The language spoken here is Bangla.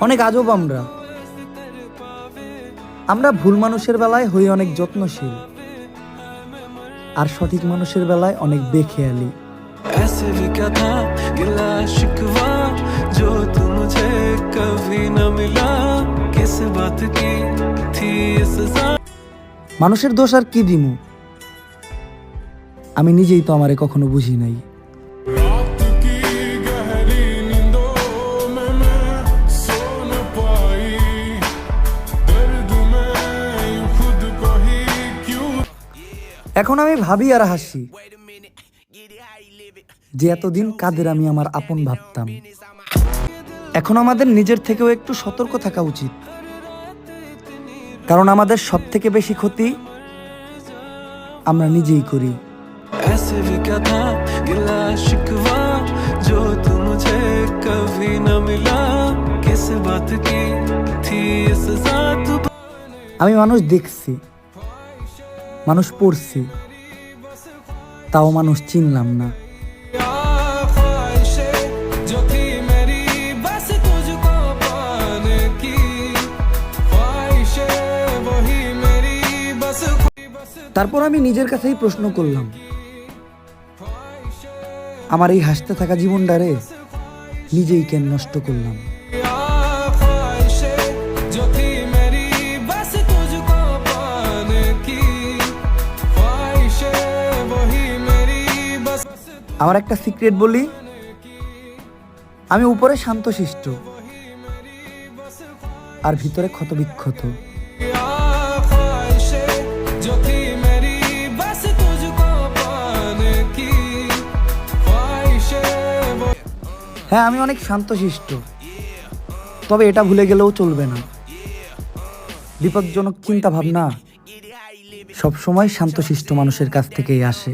অনেক আজব আমরা আমরা ভুল মানুষের বেলায় হই অনেক যত্নশীল আর সঠিক মানুষের বেলায় অনেক বেখেয়ালি ऐसे भी क्या था गिला शिकवा जो तू मुझे कभी न मिला किस बात की थी ये सजा মানুষের দোষ আর কি দিমু আমি নিজেই তো আমারে কখনো বুঝি নাই এখন আমি ভাবি আর হাসি যে এতদিন কাদের আমি আমার আপন ভাবতাম। এখন আমাদের নিজের থেকেও একটু সতর্ক থাকা উচিত। কারণ আমাদের সব থেকে বেশি ক্ষতি আমরা নিজেই করি। আমি মানুষ দেখছি। মানুষ পড়ছি তাও মানুষ চিনলাম না। তারপর আমি নিজের কাছেই প্রশ্ন করলাম আমার এই হাসতে থাকা জীবনটারে নিজেই কেন নষ্ট করলাম? আমার একটা সিক্রেট বলি। আমি উপরে শান্তশিষ্ট, আর ভিতরে ক্ষতবিক্ষত। হ্যাঁ আমি অনেক শান্তশিষ্ট, তবে এটা ভুলে গেলেও চলবে না। বিপজ্জনক চিন্তা ভাবনা সবসময় শান্তশিষ্ট মানুষের কাছ থেকেই আসে।